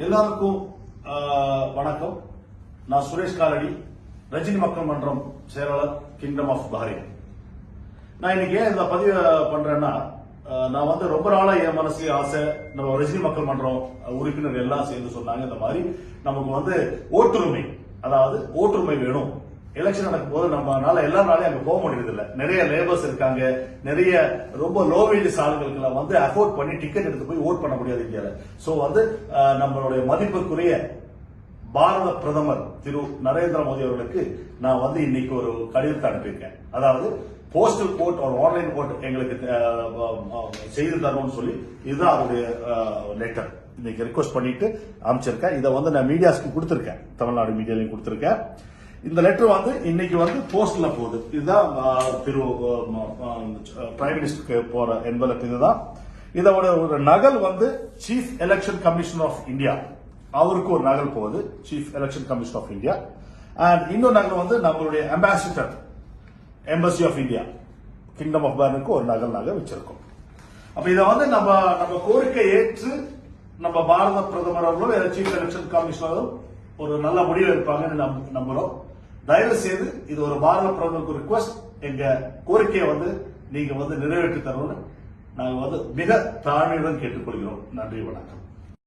எல்லாருக்கும் ஆஹ், வணக்கம். நான் சுரேஷ் காலடி ரஜினி மக்கள் மன்றம் செயலாளர் கிங்டம் ஆஃப் பஹ்ரைன் நான் இன்னைக்கு ஏன் இந்த பதிவு பண்றேன்னா ஆஹ், நான் வந்து ரொம்ப நாளா என் மனசு ஆசை நம்ம ரஜினி மக்கள் மன்றம் உறுப்பினர் எல்லாம் சேர்ந்து சொன்னாங்க. இந்த மாதிரி நமக்கு வந்து ஓட்டுரிமை அதாவது ஓட்டுரிமை வேணும். எலெக்ஷன் நடக்கும் போது நம்மனால எல்லா நாளையும் அங்க போக முடியறது இல்ல நிறைய லேபர்ஸ் இருக்காங்க. நிறைய ரொம்ப லோ வேஜஸ் ஆளுங்களுக்கு வந்து அஃபோர்ட் பண்ணி டிக்கெட் எடுத்து போய் ஓட் பண்ண முடியாது இந்தியால. சோ வந்து நம்மளுடைய மதிப்புக்குரிய பாரத பிரதமர் திரு நரேந்திர மோடி அவர்களுக்கு நான் வந்து இன்னைக்கு ஒரு கடிதத்தை அனுப்பியிருக்கேன். அதாவது போஸ்டல் ஓட் ஒரு ஆன்லைன் ஓட் எங்களுக்கு செய்து தரணும்னு சொல்லி இதுதான் அவருடைய லெட்டர் இன்னைக்கு ரிக்வஸ்ட் பண்ணிட்டு அனுப்பிச்சிருக்கேன். இதை வந்து நான் மீடியாஸ்க்கு கொடுத்திருக்கேன். தமிழ்நாடு மீடியாலையும் கொடுத்திருக்கேன். இந்த லெட்டர் வந்து இன்னைக்கு வந்து போஸ்ட்ல போகுது. இதுதான் திரு பிரைம் மினிஸ்டருக்கு போற என்பதற்கு இதுதான். இதோட ஒரு நகல் வந்து chief election commission of India அவருக்கு ஒரு நகல் போகுது chief election commission of India and இன்னொரு நகல் வந்து நம்மளுடைய ambassador embassy of India kingdom of பர்னுக்கு ஒரு நகல் நாங்கள் வச்சிருக்கோம். அப்ப இதை வந்து நம்ம நம்ம கோரிக்கை ஏற்று நம்ம பாரத பிரதமர் அவர்களும் சீஃப் எலெக்ஷன் கமிஷனரும் ஒரு நல்ல முடிவு எடுப்பாங்கன்னு நம்ப- நம்புறோம். தயவு செய்து இது ஒரு பாரத பிரதமருக்கு ரிக்வஸ்ட் எங்க கோரிக்கையை வந்து நீங்க வந்து நிறைவேற்றி தரணும்னு நாங்கள் வந்து மிக தாழ்மையுடன் கேட்டுக்கொள்கிறோம். நன்றி வணக்கம்.